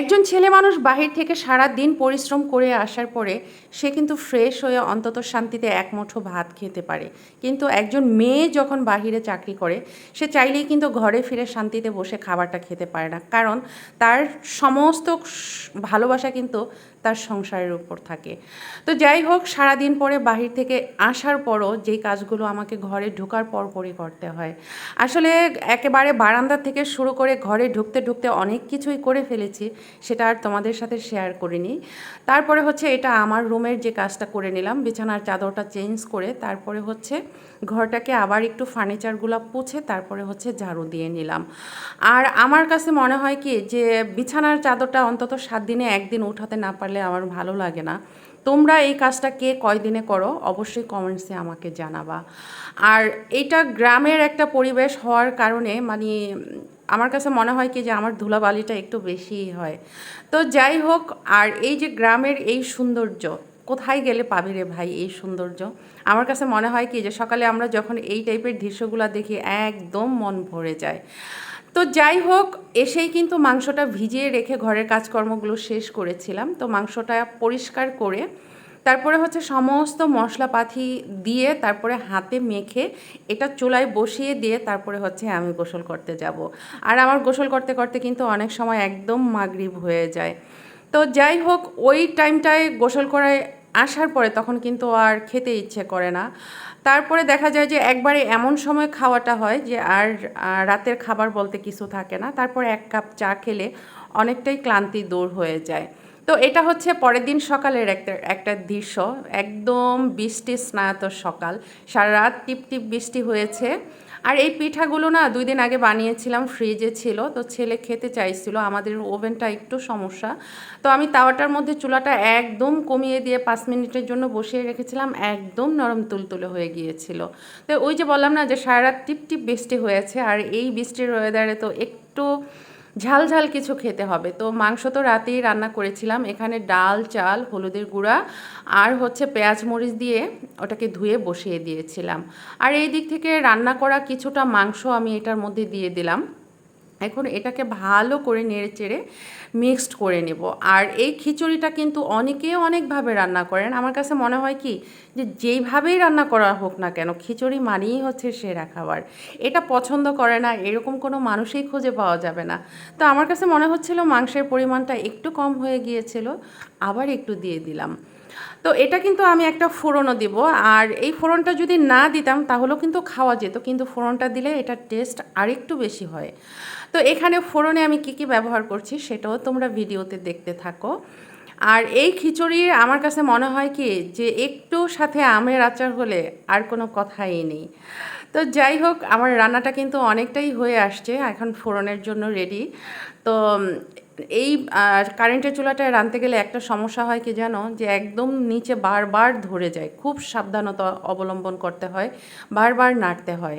একজন ছেলে মানুষ বাহির থেকে সারা দিন পরিশ্রম করে আসার পরে সে কিন্তু ফ্রেশ হয়ে অন্তত শান্তিতে এক মুঠো ভাত খেতে পারে। কিন্তু একজন মেয়ে যখন বাহিরে চাকরি করে, সে চাইলেই কিন্তু ঘরে ফিরে শান্তিতে বসে খাবারটা খেতে পারে না। কারণ তার সমস্ত ভালোবাসা কিন্তু তার সংসারের উপর থাকে। তো যাই হোক, সারাদিন পরে বাহির থেকে আসার পরও যেই কাজগুলো আমাকে ঘরে ঢোকার পরপরই করতে হয়। আসলে একেবারে বারান্দা থেকে শুরু করে ঘরে ঢুকতে ঢুকতে অনেক কিছুই করে ফেলেছি, সেটা আর তোমাদের সাথে শেয়ার করিনি। তারপরে হচ্ছে এটা আমার রুমের যে কাজটা করে নিলাম, বিছানার চাদরটা চেঞ্জ করে তারপরে হচ্ছে ঘরটাকে আবার একটু ফার্নিচারগুলো পুছে তারপরে হচ্ছে ঝাড়ু দিয়ে নিলাম। আর আমার কাছে মনে হয় কি যে বিছানার চাদরটা অন্তত সাত দিনে একদিন উঠাতে না পারলে আমার ভালো লাগে না। তোমরা এই কাজটা কে কয়দিনে করো? অবশ্যই কমেন্টসে আমাকে জানাবা। আর এটা গ্রামের একটা পরিবেশ হওয়ার কারণে মানে আমার কাছে মনে হয় কি যে আমার ধুলাবালিটা একটু বেশি হয়। তো যাই হোক, আর এই যে গ্রামের এই সৌন্দর্য কোথায় গেলে পাবি রে ভাই এই সৌন্দর্য? আমার কাছে মনে হয় কি যে সকালে আমরা যখন এই টাইপের দৃশ্যগুলো দেখি একদম মন ভরে যায়। তো যাই হোক, এসেই কিন্তু মাংসটা ভিজিয়ে রেখে ঘরের কাজকর্মগুলো শেষ করেছিলাম। তো মাংসটা পরিষ্কার করে তারপরে হচ্ছে সমস্ত মশলাপাতি দিয়ে তারপরে হাতে মেখে এটা চুলায় বসিয়ে দিয়ে তারপরে হচ্ছে আমি গোসল করতে যাব। আর আমার গোসল করতে করতে কিন্তু অনেক সময় একদম মাগরিব হয়ে যায়। তো যাই হোক, ওই টাইমটায় গোসল করে আসার পরে তখন কিন্তু আর খেতে ইচ্ছে করে না। তারপরে দেখা যায় যে একবারে এমন সময় খাওয়াটা হয় যে আর রাতের খাবার বলতে কিছু থাকে না। তারপর এক কাপ চা খেলে অনেকটাই ক্লান্তি দূর হয়ে যায়। তো এটা হচ্ছে পরের দিন সকালের একটা একটা দৃশ্য। একদম বৃষ্টি স্নাত সকাল। সারা রাত টিপ টিপ বৃষ্টি হয়েছে। আর এই পিঠাগুলো না দুই দিন আগে বানিয়েছিলাম, ফ্রিজে ছিল। তো ছেলে খেতে চাইছিল, আমাদের ওভেনটা একটু সমস্যা। তো আমি তাওয়াটার মধ্যে চুলাটা একদম কমিয়ে দিয়ে পাঁচ মিনিটের জন্য বসিয়ে রেখেছিলাম, একদম নরম তুলতুলে হয়ে গিয়েছিল। তো ওই যে বললাম না যে সারা টিপ টিপ বৃষ্টি হয়েছে, আর এই বৃষ্টির ওয়েদারে তো একটু ঝাল ঝাল কিছু খেতে হবে। তো মাংস তো রাতেই রান্না করেছিলাম। এখানে ডাল, চাল, হলুদের গুঁড়া আর হচ্ছে পেঁয়াজ মরিচ দিয়ে ওটাকে ধুয়ে বসিয়ে দিয়েছিলাম। আর এই দিক থেকে রান্না করা কিছুটা মাংস আমি এটার মধ্যে দিয়ে দিলাম। এখন এটাকে ভালো করে নেড়ে চেড়ে মিক্সড করে নেব। আর এই খিচুড়িটা কিন্তু অনেকে অনেকভাবে রান্না করেন। আমার কাছে মনে হয় কি যে যেইভাবেই রান্না করা হোক না কেন, খিচুড়ি মানেই হচ্ছে সেরা খাবার। এটা পছন্দ করে না, এরকম কোনো মানুষই খুঁজে পাওয়া যাবে না। তো আমার কাছে মনে হচ্ছিল মাংসের পরিমাণটা একটু কম হয়ে গিয়েছিল, আবার একটু দিয়ে দিলাম। তো এটা কিন্তু আমি একটা ফোড়নও দিব। আর এই ফোড়নটা যদি না দিতাম, তাহলেও কিন্তু খাওয়া যেত। কিন্তু ফোড়নটা দিলে এটার টেস্ট আরেকটু বেশি হয়। তো এখানে ফোড়নে আমি কি কি ব্যবহার করছি সেটাও তোমরা ভিডিওতে দেখতে থাকো। আর এই খিচুড়ির আমার কাছে মনে হয় কি যে একটু সাথে আমের আচার হলে আর কোনো কথাই নেই। তো যাই হোক, আমার রান্নাটা কিন্তু অনেকটাই হয়ে আসছে, এখন ফোড়নের জন্য রেডি তো এই কারেন্টের চুলাটায় রাঁধতে গেলে একটা সমস্যা হয় কি জানো? যে একদম নিচে বারবার ধরে যায়, খুব সাবধানতা অবলম্বন করতে হয়, বারবার নাড়তে হয়।